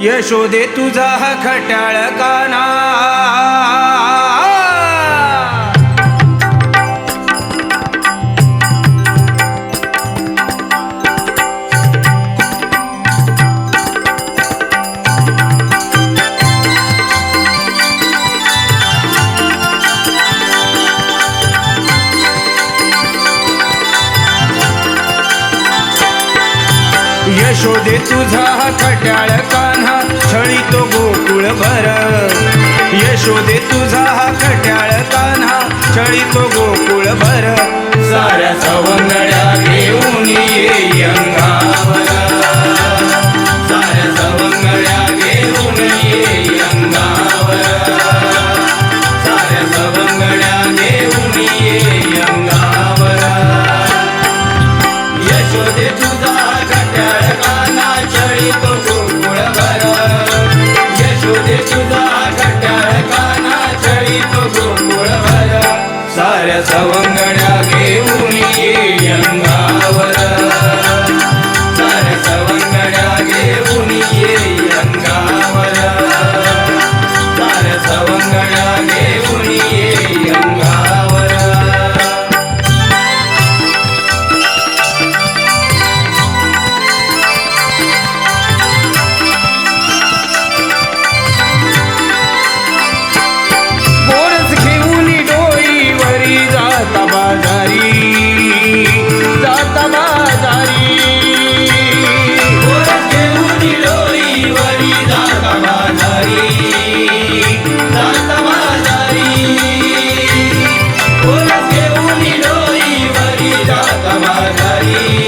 यशोदे तुझा खटाळ काना. यशोदे तुझा कटाळ कान्हा छळी तो गोकुळ भर. यशोदे तुझा कटाळ कान्हा छळी तो गोकुळ भर. साऱ्या सवंगड्या घेऊन ये अंगावर हरी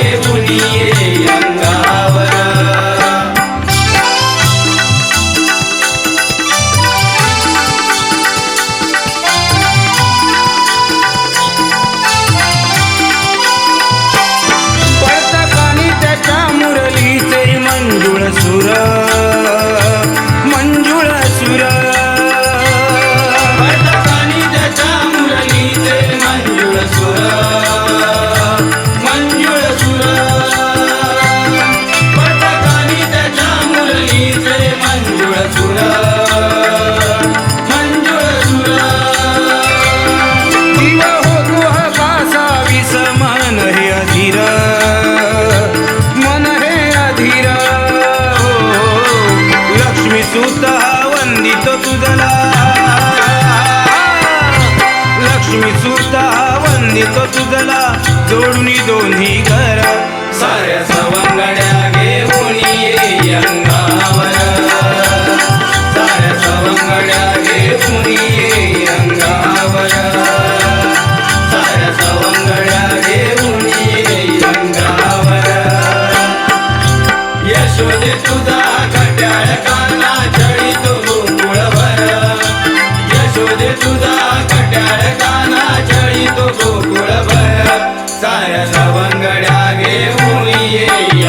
स्तुत वंदित तुझला. लक्ष्मी सुत वंदित तुझला. जोडून दोन्ही घर साऱ्या सवंगड्या घेऊन ये अंगावर. साऱ्या सवंगड्या घेऊन ये अंगावर. साऱ्या सवंगड्या घेऊन अंगावर. यशोदे तुझ मंगळ्या घेऊन ये.